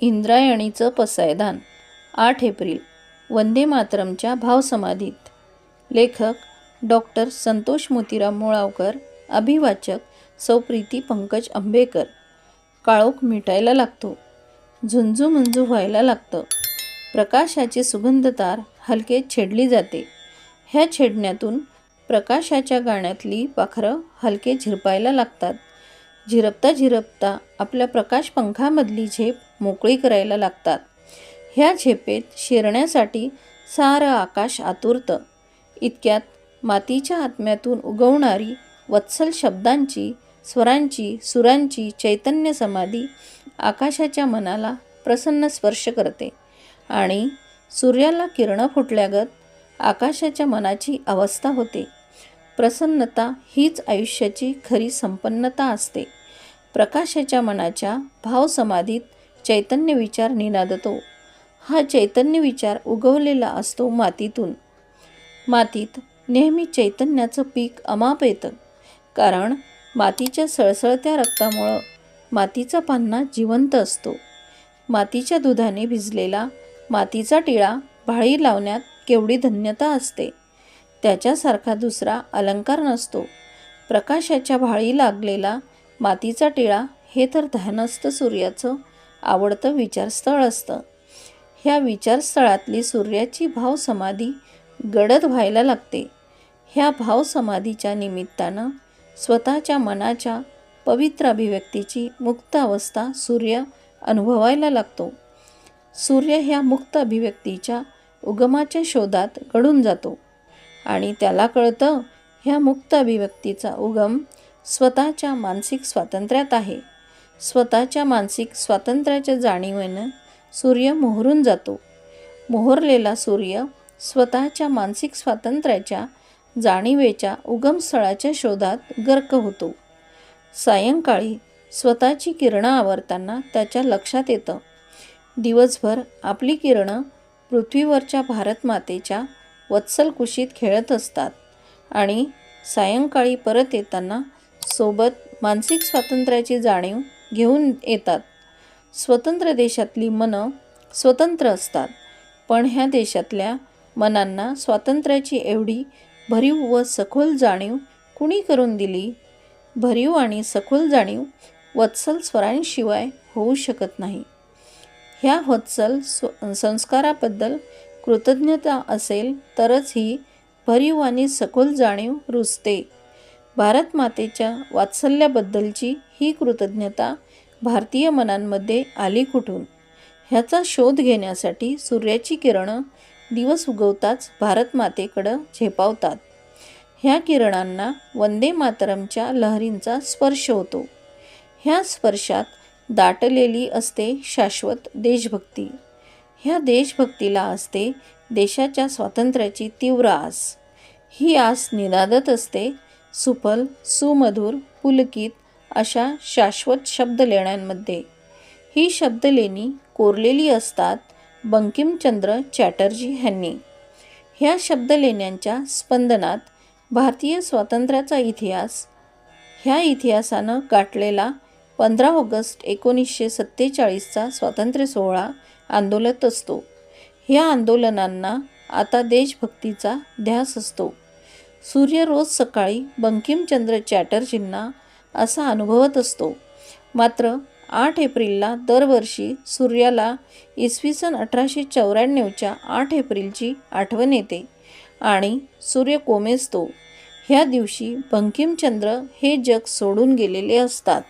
इंद्रायणीचं पसायदान. आठ एप्रिल वंदे मातरमच्या भावसमाधीत. लेखक डॉक्टर संतोष मोतीराम मुळावकर अभिवाचक सौ प्रीती पंकज आंबेकर काळोख मिटायला लागतो. झुंजू मुंजू व्हायला लागतं. प्रकाशाची सुगंधतार हलके छेडली जाते. ह्या छेडण्यातून प्रकाशाच्या गाण्यातली पाखरं हलके झिरपायला लागतात. झिरपता झिरपता आपल्या प्रकाश पंखामधली झेप मोकळी करायला लागतात. ह्या झेपेत शिरण्यासाठी सारं आकाश आतुरतं. इतक्यात मातीच्या आत्म्यातून उगवणारी वत्सल शब्दांची स्वरांची सुरांची चैतन्य समाधी आकाशाच्या मनाला प्रसन्न स्पर्श करते आणि सूर्याला किरणं फुटल्यागत आकाशाच्या मनाची अवस्था होते. प्रसन्नता हीच आयुष्याची खरी संपन्नता असते. प्रकाशाच्या मनाच्या भावसमाधीत चैतन्य विचार निनादतो. हा चैतन्य विचार उगवलेला असतो मातीतून. मातीत नेहमी चैतन्याचं पीक अमाप येतं. कारण मातीच्या सळसळत्या रक्तामुळं मातीचा पान्हा जिवंत असतो. मातीच्या दुधाने भिजलेला मातीचा टिळा भाळी लावण्यात केवढी धन्यता असते. त्याच्यासारखा दुसरा अलंकार नसतो. प्रकाशाच्या भाळी लागलेला मातीचा टिळा हे तर ध्यानस्थ सूर्याचं आवडतं विचारस्थळ असतं. ह्या विचारस्थळातली सूर्याची भाव समाधी गडद व्हायला लागते. ह्या भाव समाधीच्या निमित्तानं स्वतःच्या मनाच्या पवित्र अभिव्यक्तीची मुक्त अवस्था सूर्य अनुभवायला लागतो. सूर्य ह्या मुक्त अभिव्यक्तीच्या उगमाच्या शोधात घडून जातो. आणि त्याला कळतं ह्या मुक्त अभिव्यक्तीचा उगम स्वतःच्या मानसिक स्वातंत्र्यात आहे. स्वतःच्या मानसिक स्वातंत्र्याच्या जाणीवेनं सूर्य मोहरून जातो. मोहरलेला सूर्य स्वतःच्या मानसिक स्वातंत्र्याच्या जाणीवेच्या उगमस्थळाच्या शोधात गर्क होतो. सायंकाळी स्वतःची किरणं आवरताना त्याच्या लक्षात येतं. दिवसभर आपली किरणं पृथ्वीवरच्या भारतमातेच्या वत्सल कुशीत खेळत असतात आणि सायंकाळी परत येताना सोबत मानसिक स्वातंत्र्याची जाणीव घेऊन येतात. स्वतंत्र देशातली मनं स्वतंत्र असतात. पण ह्या देशातल्या मनांना स्वातंत्र्याची एवढी भरीव व सखोल जाणीव कुणी करून दिली? भरीव आणि सखोल जाणीव वत्सल स्वरांशिवाय होऊ शकत नाही. ह्या वत्सल स्व संस्काराबद्दल कृतज्ञता असेल तरच ही भरीव आणि सखोल जाणीव रुजते. भारतमातेच्या वात्सल्याबद्दलची ही कृतज्ञता भारतीय मनांमध्ये आली कुठून? ह्याचा शोध घेण्यासाठी सूर्याची किरणं दिवस उगवताच भारतमातेकडं झेपावतात. ह्या किरणांना वंदे मातरमच्या लहरींचा स्पर्श होतो. ह्या स्पर्शात दाटलेली असते शाश्वत देशभक्ती. ह्या देशभक्तीला असते देशाच्या स्वातंत्र्याची तीव्र आस. ही आस निनादत असते सुफल सुमधुर पुलकित अशा शाश्वत शब्दलेण्यांमध्ये. ही शब्दलेणी कोरलेली असतात बंकिमचंद्र चॅटर्जी ह्यांनी. ह्या शब्दलेण्यांच्या स्पंदनात भारतीय स्वातंत्र्याचा इतिहास ह्या इतिहासानं गाठलेला पंधरा ऑगस्ट एकोणीसशे सत्तेचाळीसचा स्वातंत्र्य सोहळा आंदोलत असतो. ह्या आंदोलनांना आता देशभक्तीचा ध्यास असतो. सूर्य रोज सकाळी बंकिमचंद्र चॅटर्जींना असा अनुभवत असतो. मात्र आठ एप्रिलला दरवर्षी सूर्याला इसवी सन अठराशे चौऱ्याण्णवच्या आठ एप्रिलची आठवण येते आणि सूर्य कोमेजतो. ह्या दिवशी बंकिमचंद्र हे जग सोडून गेलेले असतात.